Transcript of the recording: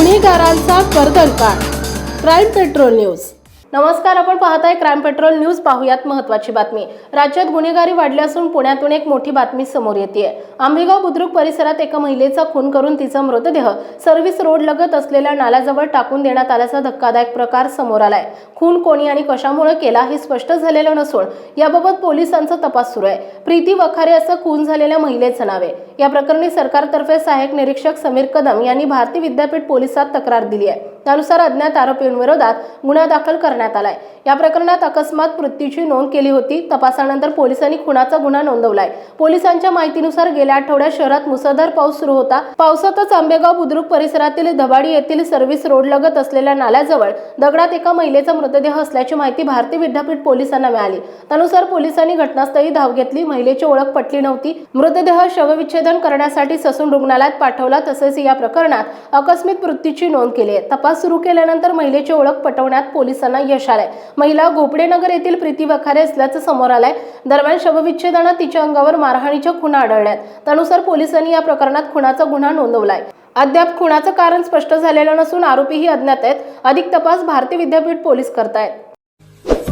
गुन्हेगारांचा कर्दनकाळ crime petrol news नमस्कार आपण पाहताय क्राईम पेट्रोल न्यूज पाहूयात महत्वाची बातमी. राज्यात गुन्हेगारी वाढली असून पुण्यातून एक मोठी बातमी समोर येते आंबेगाव बुद्रुक परिसरात एका महिलेचा खून करून तिचा मृतदेह सर्व्हिस रोड लगत असलेल्या नाल्याजवळ टाकून देण्यात आल्याचा धक्कादायक प्रकार समोर आलाय. खून कोणी आणि कशामुळे केला हे स्पष्ट झालेलं नसून याबाबत पोलिसांचा तपास सुरू आहे. प्रीती वखारे असं खून झालेल्या महिलेचं नाव आहे. या प्रकरणी सरकारतर्फे सहाय्यक निरीक्षक समीर कदम यांनी भारतीय विद्यापीठ पोलिसात तक्रार दिली आहे. त्यानुसार अज्ञात आरोपींविरोधात गुन्हा दाखल करण्यात आलाय. या प्रकरणात अकस्मात मृत्यूची नोंद केली होती. तपासानंतर पोलिसांनी खुनाचा गुन्हा नोंदवलाय. पोलिसांच्या माहितीनुसार गेल्या आठवड्यात शहरात मुसळधार पाऊस सुरू होता. पावसातच आंबेगाव बुद्रुक परिसरातील धबाडी येथील सर्व्हिस रोड लगत असलेल्या नाल्याजवळ दगडात एका महिलेचा मृतदेह असल्याची माहिती भारतीय विद्यापीठ पोलिसांना मिळाली. त्यानुसार पोलिसांनी घटनास्थळी धाव घेतली. महिलेची ओळख पटली नव्हती. मृतदेह शवविच्छेद शवविच्छेदन करण्यासाठी ससून रुग्णालयात पाठवला तसेच या प्रकरणात अकस्मित मृत्यूची नोंद केली आहे. तपास सुरू केल्यानंतर महिलेची ओळख पटवण्यात पोलिसांना यश आलंय. महिला गोपडेनगर येथील प्रीती वखारे असल्याचं समोर आलंय. दरम्यान शवविच्छेदनात तिच्या अंगावर मारहाणीच्या खुणा आढळल्यात. त्यानुसार पोलिसांनी या प्रकरणात खुनाचा गुन्हा नोंदवलाय. अद्याप खुनाचं कारण स्पष्ट झालेलं नसून आरोपीही अज्ञात आहेत. अधिक तपास भारतीय विद्यापीठ पोलीस करतायत.